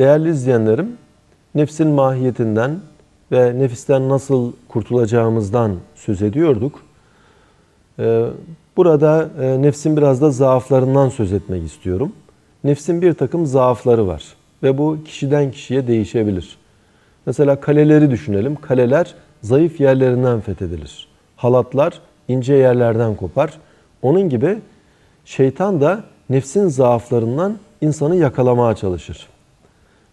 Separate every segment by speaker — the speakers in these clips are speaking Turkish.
Speaker 1: Değerli izleyenlerim, nefsin mahiyetinden ve nefisten nasıl kurtulacağımızdan söz ediyorduk. Ee, Burada e, nefsin biraz da zaaflarından söz etmek istiyorum. Nefsin bir takım zaafları var ve bu kişiden kişiye değişebilir. Mesela kaleleri düşünelim. Kaleler zayıf yerlerinden fethedilir. Halatlar ince yerlerden kopar. Onun gibi şeytan da nefsin zaaflarından insanı yakalamaya çalışır.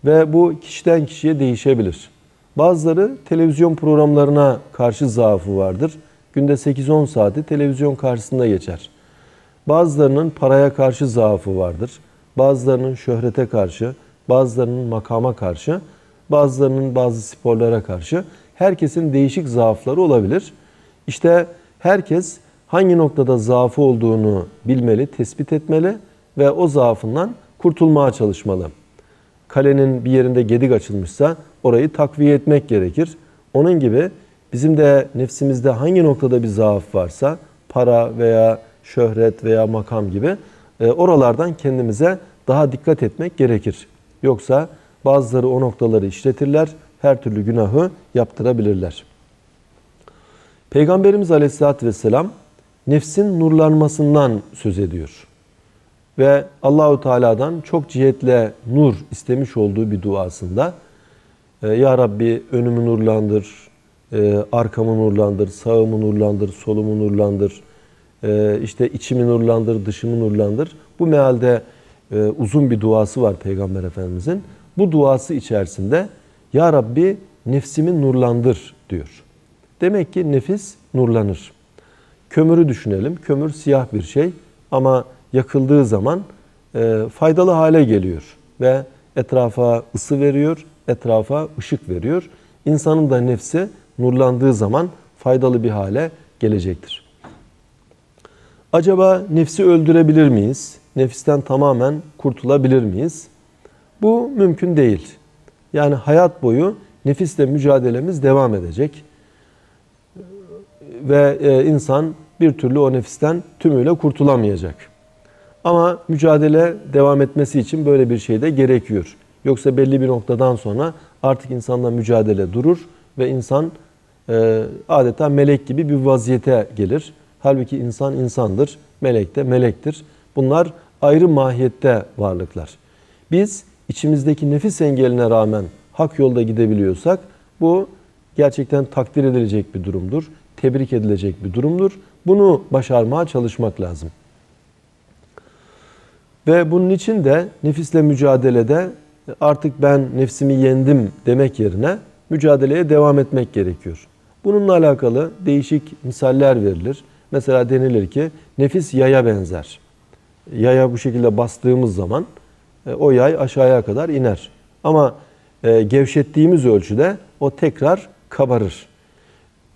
Speaker 1: Ve bu kişiden kişiye değişebilir. Bazıları televizyon programlarına karşı zaafı vardır. Günde 8-10 saati televizyon karşısında geçer. Bazılarının paraya karşı zaafı vardır. Bazılarının şöhrete karşı, bazılarının makama karşı, bazılarının bazı sporlara karşı. Herkesin değişik zaafları olabilir. İşte herkes hangi noktada zaafı olduğunu bilmeli, tespit etmeli ve o zaafından kurtulmaya çalışmalı. Kalenin bir yerinde gedik açılmışsa orayı takviye etmek gerekir. Onun gibi bizim de nefsimizde hangi noktada bir zaaf varsa para veya şöhret veya makam gibi e, oralardan kendimize daha dikkat etmek gerekir. Yoksa bazıları o noktaları işletirler, her türlü günahı yaptırabilirler. Peygamberimiz Aleyhisselatü Vesselam nefsin nurlanmasından söz ediyor. Ve Allahu Teala'dan çok cihetle nur istemiş olduğu bir duasında e, Ya Rabbi önümü nurlandır, e, arkamı nurlandır, sağımı nurlandır, solumu nurlandır, e, işte içimi nurlandır, dışımı nurlandır. Bu mealde uzun bir duası var Peygamber Efendimizin. Bu duası içerisinde Ya Rabbi nefsimi nurlandır diyor. Demek ki nefis nurlanır. Kömürü düşünelim. Kömür siyah bir şey ama yakıldığı zaman e, faydalı hale geliyor ve etrafa ısı veriyor, etrafa ışık veriyor. İnsanın da nefsi nurlandığı zaman faydalı bir hale gelecektir. Acaba nefsi öldürebilir miyiz? Nefisten tamamen kurtulabilir miyiz? Bu mümkün değil. Yani hayat boyu nefisle mücadelemiz devam edecek. Ve e, insan bir türlü o nefisten tümüyle kurtulamayacak. Ama mücadele devam etmesi için böyle bir şey de gerekiyor. Yoksa belli bir noktadan sonra artık insanla mücadele durur ve insan e, adeta melek gibi bir vaziyete gelir. Halbuki insan insandır, melek de melektir. Bunlar ayrı mahiyette varlıklar. Biz içimizdeki nefis engeline rağmen hak yolda gidebiliyorsak bu gerçekten takdir edilecek bir durumdur. Tebrik edilecek bir durumdur. Bunu başarmaya çalışmak lazım. Ve bunun için de nefisle mücadelede artık ben nefsimi yendim demek yerine mücadeleye devam etmek gerekiyor. Bununla alakalı değişik misaller verilir. Mesela denilir ki nefis yaya benzer. Yaya bu şekilde bastığımız zaman e, o yay aşağıya kadar iner. Ama e, gevşettiğimiz ölçüde o tekrar kabarır.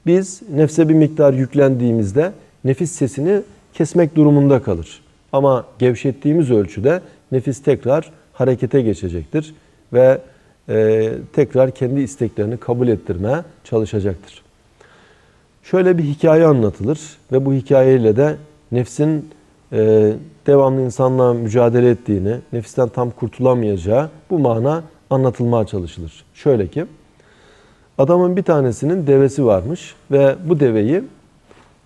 Speaker 1: Biz nefse bir miktar yüklendiğimizde nefis sesini kesmek durumunda kalır. Ama gevşettiğimiz ölçüde nefis tekrar harekete geçecektir ve e, tekrar kendi isteklerini kabul ettirmeye çalışacaktır. Şöyle bir hikaye anlatılır ve bu hikayeyle de nefsin e, devamlı insanla mücadele ettiğini, nefisten tam kurtulamayacağı bu mana anlatılmaya çalışılır. Şöyle ki, adamın bir tanesinin devesi varmış ve bu deveyi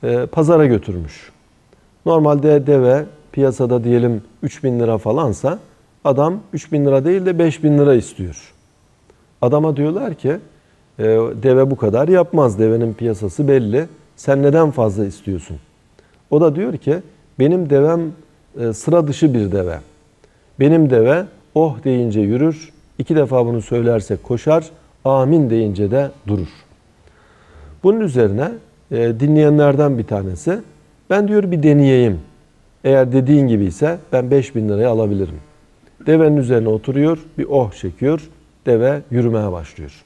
Speaker 1: e, pazara götürmüş. Normalde deve piyasada diyelim 3000 lira falansa adam 3000 lira değil de 5000 lira istiyor. Adama diyorlar ki e, deve bu kadar yapmaz. Devenin piyasası belli. Sen neden fazla istiyorsun? O da diyor ki benim devem e, sıra dışı bir deve. Benim deve oh deyince yürür, iki defa bunu söylerse koşar, amin deyince de durur. Bunun üzerine e, dinleyenlerden bir tanesi ben diyor bir deneyeyim. Eğer dediğin gibi ise ben 5000 liraya alabilirim. Devenin üzerine oturuyor, bir oh çekiyor, deve yürümeye başlıyor.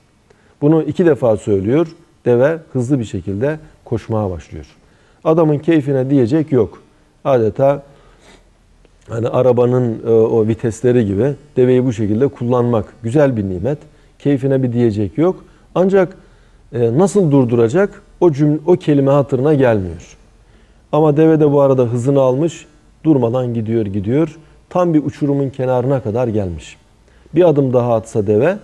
Speaker 1: Bunu iki defa söylüyor, deve hızlı bir şekilde koşmaya başlıyor. Adamın keyfine diyecek yok. Adeta hani arabanın e, o vitesleri gibi deveyi bu şekilde kullanmak güzel bir nimet. Keyfine bir diyecek yok. Ancak e, nasıl durduracak o cümle, o kelime hatırına gelmiyor. Ama deve de bu arada hızını almış, durmadan gidiyor gidiyor. Tam bir uçurumun kenarına kadar gelmiş. Bir adım daha atsa deve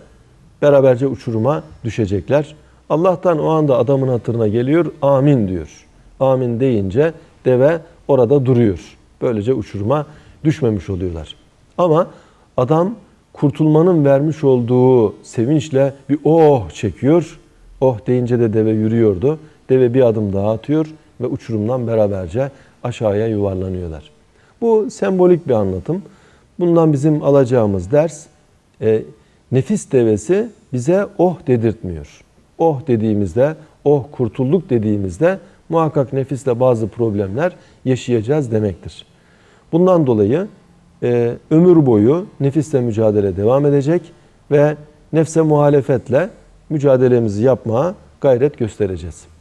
Speaker 1: beraberce uçuruma düşecekler. Allah'tan o anda adamın hatırına geliyor, amin diyor. Amin deyince deve orada duruyor. Böylece uçuruma düşmemiş oluyorlar. Ama adam kurtulmanın vermiş olduğu sevinçle bir oh çekiyor. Oh deyince de deve yürüyordu. Deve bir adım daha atıyor ve uçurumdan beraberce aşağıya yuvarlanıyorlar. Bu sembolik bir anlatım. Bundan bizim alacağımız ders e, nefis devesi bize oh dedirtmiyor. Oh dediğimizde, oh kurtulduk dediğimizde muhakkak nefisle bazı problemler yaşayacağız demektir. Bundan dolayı e, ömür boyu nefisle mücadele devam edecek ve nefse muhalefetle mücadelemizi yapmaya gayret göstereceğiz.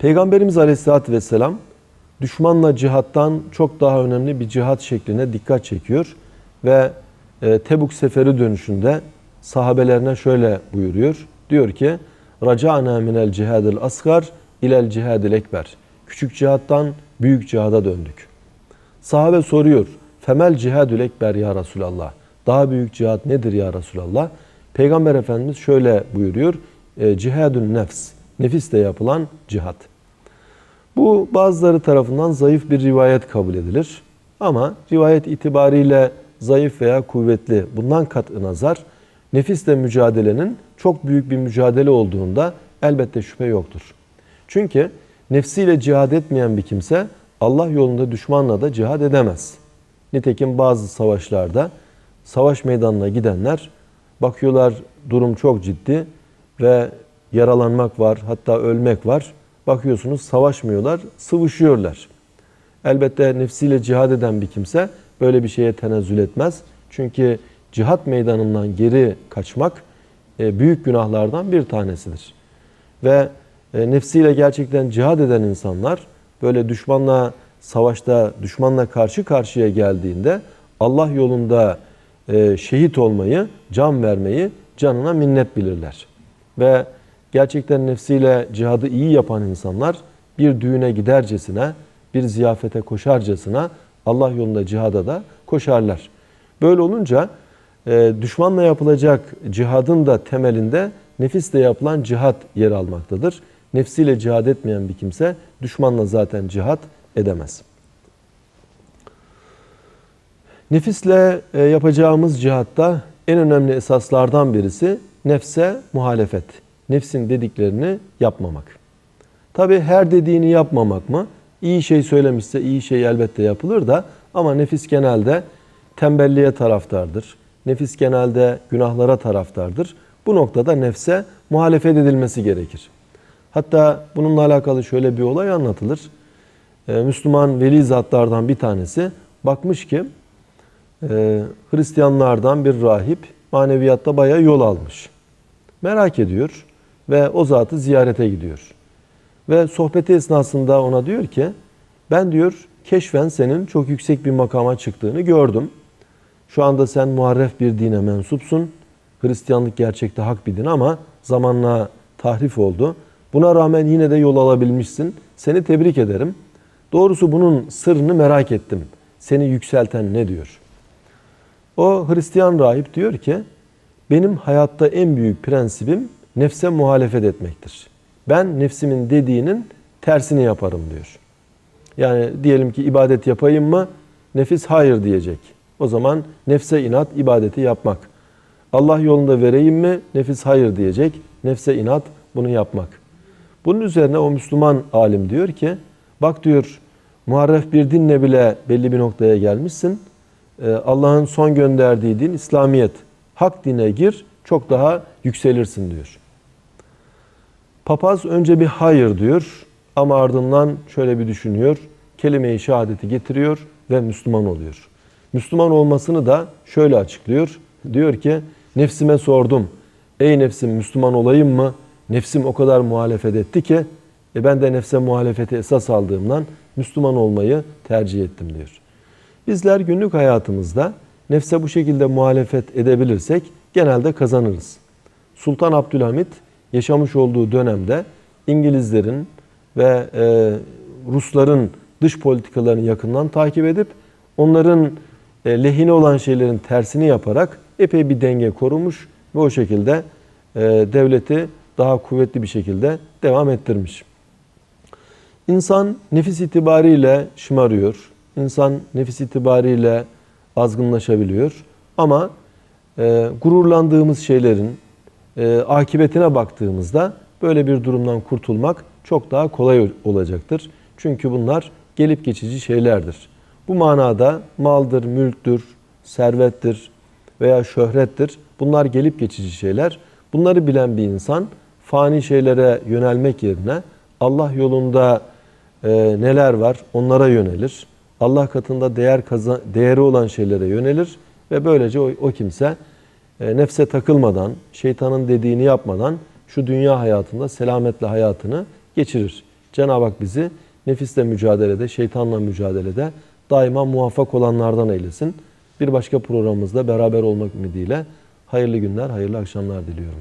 Speaker 1: Peygamberimiz Aleyhisselatü Vesselam düşmanla cihattan çok daha önemli bir cihat şekline dikkat çekiyor ve e, Tebuk seferi dönüşünde sahabelerine şöyle buyuruyor. Diyor ki Raca'na minel cihadil asgar ilel cihadil ekber. Küçük cihattan büyük cihada döndük. Sahabe soruyor. Femel cihadül ekber ya Resulallah. Daha büyük cihat nedir ya Resulallah? Peygamber Efendimiz şöyle buyuruyor. E, cihadün nefs. Nefisle yapılan cihat. Bu bazıları tarafından zayıf bir rivayet kabul edilir. Ama rivayet itibariyle zayıf veya kuvvetli bundan katı nazar nefisle mücadelenin çok büyük bir mücadele olduğunda elbette şüphe yoktur. Çünkü nefsiyle cihad etmeyen bir kimse Allah yolunda düşmanla da cihad edemez. Nitekim bazı savaşlarda savaş meydanına gidenler bakıyorlar durum çok ciddi ve yaralanmak var hatta ölmek var. Bakıyorsunuz savaşmıyorlar, sıvışıyorlar. Elbette nefsiyle cihad eden bir kimse böyle bir şeye tenezzül etmez. Çünkü cihat meydanından geri kaçmak e, büyük günahlardan bir tanesidir. Ve e, nefsiyle gerçekten cihad eden insanlar böyle düşmanla savaşta düşmanla karşı karşıya geldiğinde Allah yolunda e, şehit olmayı, can vermeyi canına minnet bilirler. Ve gerçekten nefsiyle cihadı iyi yapan insanlar bir düğüne gidercesine, bir ziyafete koşarcasına Allah yolunda cihada da koşarlar. Böyle olunca e, düşmanla yapılacak cihadın da temelinde nefisle yapılan cihat yer almaktadır. Nefsiyle cihad etmeyen bir kimse düşmanla zaten cihat edemez. Nefisle e, yapacağımız cihatta en önemli esaslardan birisi nefse muhalefet. Nefsin dediklerini yapmamak. Tabi her dediğini yapmamak mı? İyi şey söylemişse iyi şey elbette yapılır da ama nefis genelde tembelliğe taraftardır. Nefis genelde günahlara taraftardır. Bu noktada nefse muhalefet edilmesi gerekir. Hatta bununla alakalı şöyle bir olay anlatılır. Ee, Müslüman veli zatlardan bir tanesi bakmış ki e, Hristiyanlardan bir rahip maneviyatta bayağı yol almış. Merak ediyor ve o zatı ziyarete gidiyor. Ve sohbeti esnasında ona diyor ki ben diyor keşfen senin çok yüksek bir makama çıktığını gördüm. Şu anda sen muharref bir dine mensupsun. Hristiyanlık gerçekte hak bir din ama zamanla tahrif oldu. Buna rağmen yine de yol alabilmişsin. Seni tebrik ederim. Doğrusu bunun sırrını merak ettim. Seni yükselten ne diyor? O Hristiyan rahip diyor ki benim hayatta en büyük prensibim nefse muhalefet etmektir. Ben nefsimin dediğinin tersini yaparım diyor. Yani diyelim ki ibadet yapayım mı? Nefis hayır diyecek. O zaman nefse inat ibadeti yapmak. Allah yolunda vereyim mi? Nefis hayır diyecek. Nefse inat bunu yapmak. Bunun üzerine o Müslüman alim diyor ki bak diyor muharref bir dinle bile belli bir noktaya gelmişsin. Ee, Allah'ın son gönderdiği din İslamiyet. Hak dine gir çok daha yükselirsin diyor. Papaz önce bir hayır diyor ama ardından şöyle bir düşünüyor. Kelime-i şehadeti getiriyor ve Müslüman oluyor. Müslüman olmasını da şöyle açıklıyor. Diyor ki nefsime sordum. Ey nefsim Müslüman olayım mı? Nefsim o kadar muhalefet etti ki e ben de nefse muhalefeti esas aldığımdan Müslüman olmayı tercih ettim diyor. Bizler günlük hayatımızda nefse bu şekilde muhalefet edebilirsek genelde kazanırız. Sultan Abdülhamit yaşamış olduğu dönemde İngilizlerin ve e, Rusların dış politikalarını yakından takip edip onların e, lehine olan şeylerin tersini yaparak epey bir denge korumuş ve o şekilde e, devleti daha kuvvetli bir şekilde devam ettirmiş. İnsan nefis itibariyle şımarıyor. İnsan nefis itibariyle azgınlaşabiliyor. Ama e, gururlandığımız şeylerin e, akıbetine baktığımızda böyle bir durumdan kurtulmak çok daha kolay olacaktır. Çünkü bunlar gelip geçici şeylerdir. Bu manada maldır, mülktür, servettir veya şöhrettir. Bunlar gelip geçici şeyler. Bunları bilen bir insan fani şeylere yönelmek yerine Allah yolunda e, neler var onlara yönelir. Allah katında değer kazan, değeri olan şeylere yönelir ve böylece o, o kimse nefse takılmadan, şeytanın dediğini yapmadan şu dünya hayatında selametle hayatını geçirir. Cenab-ı Hak bizi nefisle mücadelede, şeytanla mücadelede daima muvaffak olanlardan eylesin. Bir başka programımızda beraber olmak ümidiyle hayırlı günler, hayırlı akşamlar diliyorum.